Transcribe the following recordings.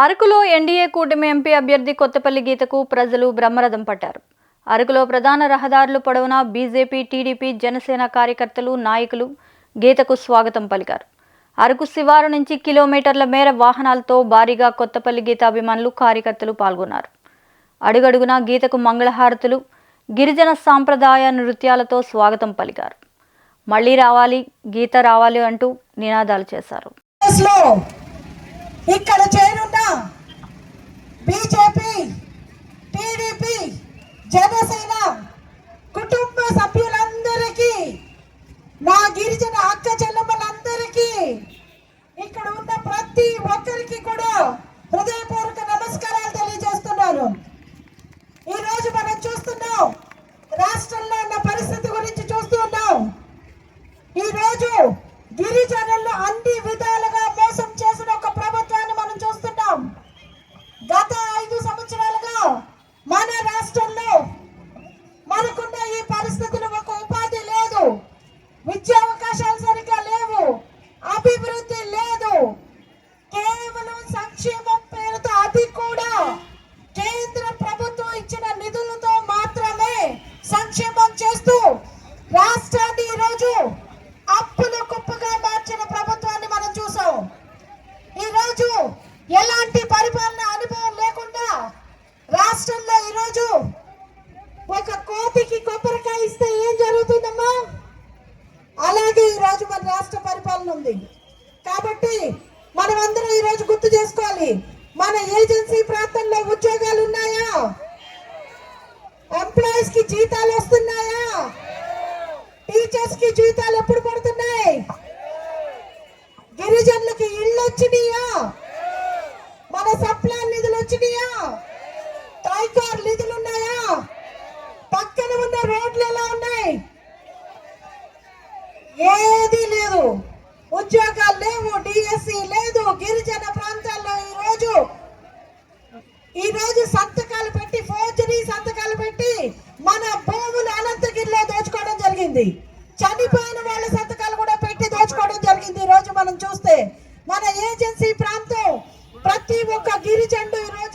అరకులో ఎన్డీఏ కూటమి ఎంపీ అభ్యర్థి కొత్తపల్లి గీతకు ప్రజలు బ్రహ్మరథం పట్టారు. అరకులో ప్రధాన రహదారులు పొడవునా బీజేపీ టీడీపీ జనసేన కార్యకర్తలు నాయకులు గీతకు స్వాగతం పలికారు. అరకు శివారు నుంచి కిలోమీటర్ల మేర వాహనాలతో భారీగా కొత్తపల్లి గీత అభిమానులు కార్యకర్తలు పాల్గొన్నారు. అడుగడుగునా గీతకు మంగళహారతులు గిరిజన సాంప్రదాయ నృత్యాలతో స్వాగతం పలికారు. మళ్ళీ రావాలి గీత రావాలి అంటూ నినాదాలు చేశారు. ఇక్కడ చేరున్న. బీజేపీ టీడీపీ జనసేన కుటుంబ సభ్యులందరికీ నా గిరిజన అక్క చెల్లెమ్మలందరికీ ఇక్కడ ఉన్న ప్రతి ఒక్కరికి కూడా హృదయపూర్వక నమస్కారాలు తెలియజేస్తున్నాను. ఈరోజు మనం చూస్తున్నాం రాష్ట్రంలో ఉన్న పరిస్థితి గురించి చూస్తున్నాం ఈరోజు గిరిజన అభివృద్ధి లేదు. కేవలం సంక్షేమం పేరుతో అది కూడా కేంద్ర ప్రభుత్వం ఇచ్చిన నిధులతో మాత్రమే సంక్షేమం చేస్తూ రాష్ట్రాన్ని ఈరోజు అప్పుల కుప్పగా మార్చిన ప్రభుత్వాన్ని మనం చూసాం. ఈరోజు ఎలాంటి పరిపాలన అనుభవం లేకుండా రాష్ట్రంలో ఈరోజు ఒక కోతికి కొబ్బరికాయ ఇస్తే ఏం జరుగుతుందమ్మా? అలాగే ఈరోజు మన రాష్ట్రం ఉంది కాబట్టి మనమందరం ఈరోజు గుర్తు చేసుకోవాలి. మన ఏజెన్సీ ప్రాంతంలో ఉద్యోగాలు ఉన్నాయా? ఎంప్లాయీస్కి జీతాలు వస్తున్నాయా? టీచర్స్కి జీతాలు ఎప్పుడు పడుతున్నాయి? గిరిజనులకి ఇళ్ళు వచ్చినాయా? మన సప్లాన్ నిధులు వచ్చినాయా? టైకార్ నిధులు ఉన్నాయా? పక్కన ఉన్న రోడ్లు ఎలా ఉన్నాయి? ఏది లేదు. ఉద్యోగాలు లేవు డిఎస్సి లేదు గిరిజన ప్రాంతాల్లో ఈ రోజు ఈ రోజు సంతకాలు పెట్టి ఫోర్జరీ సంతకాలు పెట్టి మన భూములు అనంతగిరిలో దోచుకోవడం జరిగింది. చనిపోయిన వాళ్ళ సంతకాలు కూడా పెట్టి దోచుకోవడం జరిగింది. ఈ రోజు మనం చూస్తే మన ఏజెన్సీ ప్రాంతం ప్రతి ఒక్క గిరిజనుడు ఈ రోజు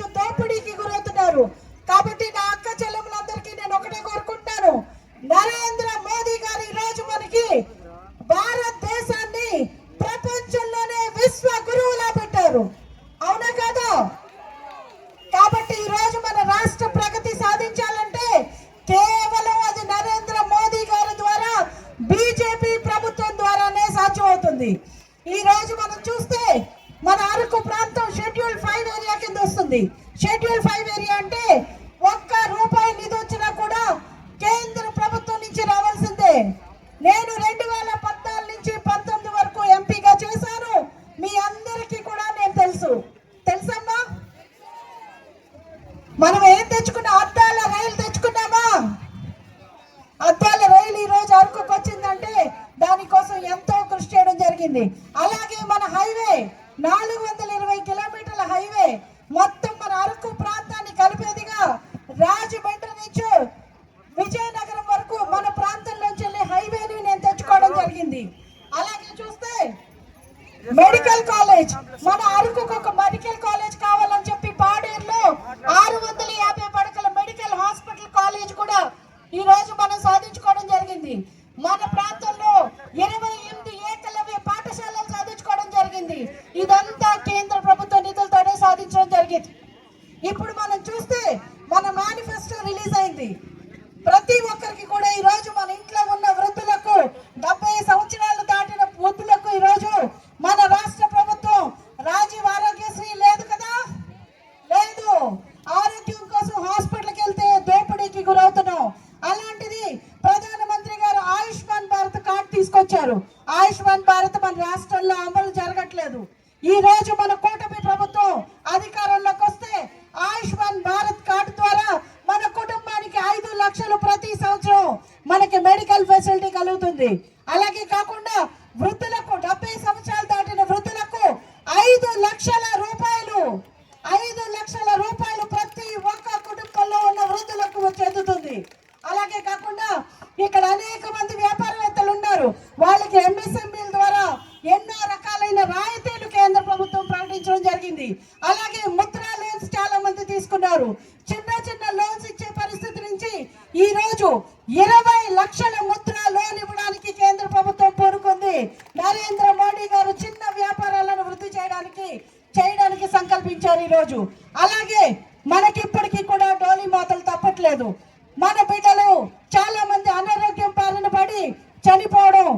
జరిగింది. అలాగే మన హైవే నాలుగు వందల ఇరవై కిలోమీటర్ల హైవే మొత్తం మన అరకు ప్రాంతాన్ని కలిపేదిగా రాజమండ్రి నుంచి విజయనగరం వరకు మన ప్రాంతంలోంచి వెళ్ళి హైవేని నేను తెచ్చుకోవడం జరిగింది. అలాగే చూస్తే మెడికల్ కాలేజ్ మన అరకుకు ఒక మెడికల్ కాలేజ్ కావాలని చెప్పి పాడేరులో ఆరు వందల యాభై పడకల మెడికల్ హాస్పిటల్ కాలేజ్ కూడా ఈ రోజు మనం సాధించుకోవడం జరిగింది మన ప్రాంతంలో ఇరవై ఎనిమిది ఏకలవ్య పాఠశాలలు సాధించుకోవడం జరిగింది ఇదంతా కేంద్ర ప్రభుత్వ నిధులతోనే సాధించడం జరిగింది ఇప్పుడు మనం చూస్తే మన మేనిఫెస్టో రిలీజ్ అయింది ప్రతి ఒక్కరికి కూడా ఈ రోజు మన ఇంట్లో ఉన్న వృద్ధులకు డెబ్బై సంవత్సరాలు దాటిన వృద్ధులకు ఈ రోజు మన రాష్ట్ర ప్రభుత్వం రాజీవ్ ఆరోగ్యశ్రీ లేదు కదా లేదు ఆరోగ్యం కోసం హాస్పిటల్కి వెళ్తే దోపిడీకి గురవుతున్నాం అలాంటిది ప్రధానమంత్రి గారు ఆయుష్మాన్ భారత్ కార్డు తీసుకొచ్చారు ఆయుష్మాన్ భారత్ మన రాష్ట్రంలో అమలు జరగట్లేదు ఈ రోజు మన కూటమి ప్రభుత్వం అధికారంలోకి వస్తే ఆయుష్మాన్ భారత్ కార్డు ద్వారా మన కుటుంబానికి ఐదు లక్షలు ప్రతి సంవత్సరం మనకి మెడికల్ ఫెసిలిటీ కలుగుతుంది అలాగే కాకుండా వృద్ధులకు డెబ్బై సంవత్సరాలు దాటిన వృద్ధులకు ఐదు లక్షల రూపాయలు ఐదు లక్షల రూపాయలు ప్రతి ఒక్క కుటుంబంలో ఉన్న వృద్ధులకు చెందుతుంది. అలాగే కాకుండా ఇక్కడ అనేక మంది వ్యాపారవేత్తలు ఉన్నారు. వాళ్ళకి ఎంఎస్ఎంఈల ద్వారా ఎన్నో రకాలైన రాయితీలు కేంద్ర ప్రభుత్వం ప్రకటించడం జరిగింది. అలాగే ముద్ర లోన్స్ చాలా మంది తీసుకున్నారు. చిన్న చిన్న లోన్స్ ఇచ్చే పరిస్థితి నుంచి ఈ రోజు ఇరవై లక్షల ముద్ర లోన్ ఇవ్వడానికి కేంద్ర ప్రభుత్వం పూనుకుంది నరేంద్ర మోడీ గారు చిన్న వ్యాపారాలను వృద్ధి చేయడానికి చేయడానికి సంకల్పించారు ఈ రోజు అలాగే మనకి ఇప్పటికీ కూడా డోలీ మాతలు తప్పట్లేదు. మన బిడ్డలు చాలా మంది అనారోగ్యం పాలన పడి చనిపోవడం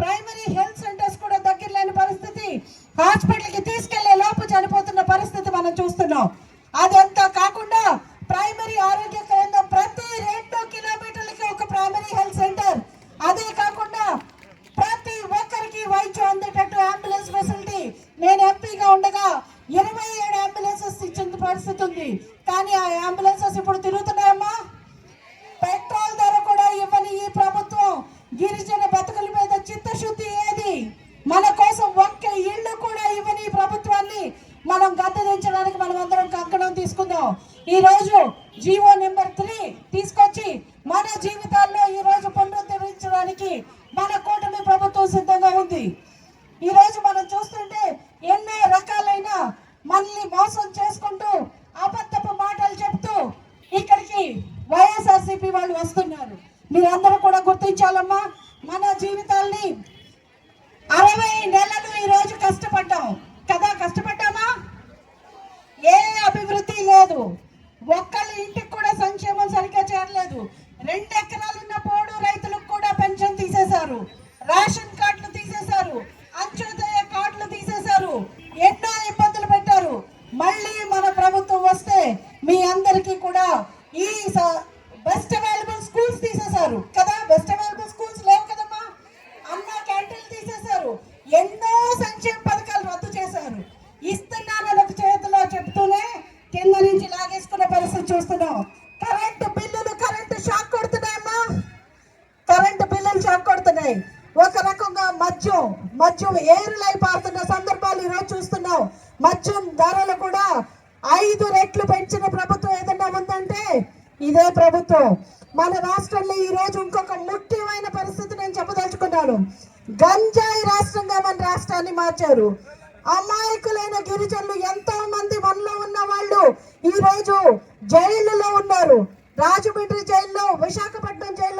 ప్రైమరీ హెల్త్ సెంటర్స్ కూడా దగ్గర లేని పరిస్థితి. హాస్పిటల్కి తీసుకెళ్ళే లోపు చనిపోతున్న పరిస్థితి మనం చూస్తున్నాం అదంతా కాకుండా ప్రైమరీ ఆరోగ్య కేంద్రం ప్రతి రెండు కిలోమీటర్లకి ఒక ప్రైమరీ హెల్త్ సెంటర్ అదే కాకుండా ప్రతి ఒక్కరికి వైద్యం అందేటట్టు అంబులెన్స్ ఫెసిలిటీ నేను ఉండగా ఇరవై ఏడు అంబులెన్సెస్ ఇచ్చిన పరిస్థితి ఉంది. కానీ ఆ అంబులెన్సెస్ ఇప్పుడు తిరుగుతున్నాయమ్మా. పెట్రోల్ ధర కూడా ఇవ్వని ఈ ప్రభుత్వం గిరిజన బతుకుల మీద చిత్తశుద్ధి ఏది? మన కోసం ఒక్క ఇల్లు కూడా ఇవ్వని ఈ ప్రభుత్వాన్ని మనం గద్దెదించడానికి మనం అందరం కంకణం తీసుకుందాం. ఈ రోజు జీవో నెంబర్ త్రీ తీసుకొచ్చి మన జీవితాల్లో ఈ రోజు పునరుద్ధరించడానికి మన కూటమి ప్రభుత్వం సిద్ధంగా ఉంది. ఈ రోజు మనం చూస్తుంటే ఎన్నో రకాలైన మనల్ని మోసం చేసుకుంటూ అబద్ధపు మాటలు చెప్తూ ఇక్కడికి వైఎస్ఆర్సీపీ వాళ్ళు వస్తున్నారు. మీరందరూ కూడా గుర్తించాలమ్మా మన జీవితాల్ని అరవై నెలలు ఈరోజు కష్టపడ్డాం. కదా కష్టపడ్డామా? ఏ అభివృద్ధి లేదు. ఒక్కళ్ళ ఇంటికి కూడా సంక్షేమం సరిగ్గా చేరలేదు. రెండు ఎకరాలున్న పోడు రైతులకు కూడా పెన్షన్ తీసేశారు. రేషన్ కార్డులు తీసేశారు అంత్యోదయ కార్డులు తీసేశారు ఎన్నో ఇబ్బందులు పెట్టారు మళ్ళీ మన ప్రభుత్వం వస్తే మీ అందరికీ కూడా ఈ బెస్ట్ అవైలబుల్ స్కూల్స్ తీసేశారు కదా బెస్ట్ అవైలబుల్ స్కూల్స్ లేవు కదమ్మా అన్న క్యాంటీన్లు తీసేశారు ఎన్నో సంక్షేమ పథకాలు రద్దు చేశారు. ఇస్తున్నాను ఒక చేతిలో చెప్తూనే కింద నుంచి లాగేసుకునే పరిస్థితి చూస్తున్నాం. కరెంటు బిల్లులు కరెంటు షాక్ కొడుతున్నాయమ్మా కరెంటు బిల్లులు షాక్ కొడుతున్నాయి. ఒక రకంగా మద్యం మద్యం ఏరులై పారుతున్న సందర్భాలు ఈరోజు చూస్తున్నాం. మద్యం ధరలు కూడా ఐదు రెట్లు పెంచిన ప్రభుత్వం ఏదన్నా ఉందంటే ఇదే ప్రభుత్వం. మన రాష్ట్రంలో ఈరోజు ఇంకొక ముఖ్యమైన పరిస్థితి నేను చెప్పదలుచుకున్నాను. గంజాయి రాష్ట్రంగా మన రాష్ట్రాన్ని మార్చారు. అమాయకులైన గిరిజనులు ఎంతో మంది మనలో ఉన్న వాళ్ళు ఈ రోజు జైళ్ళలో ఉన్నారు. రాజమండ్రి జైల్లో విశాఖపట్నం జైల్లో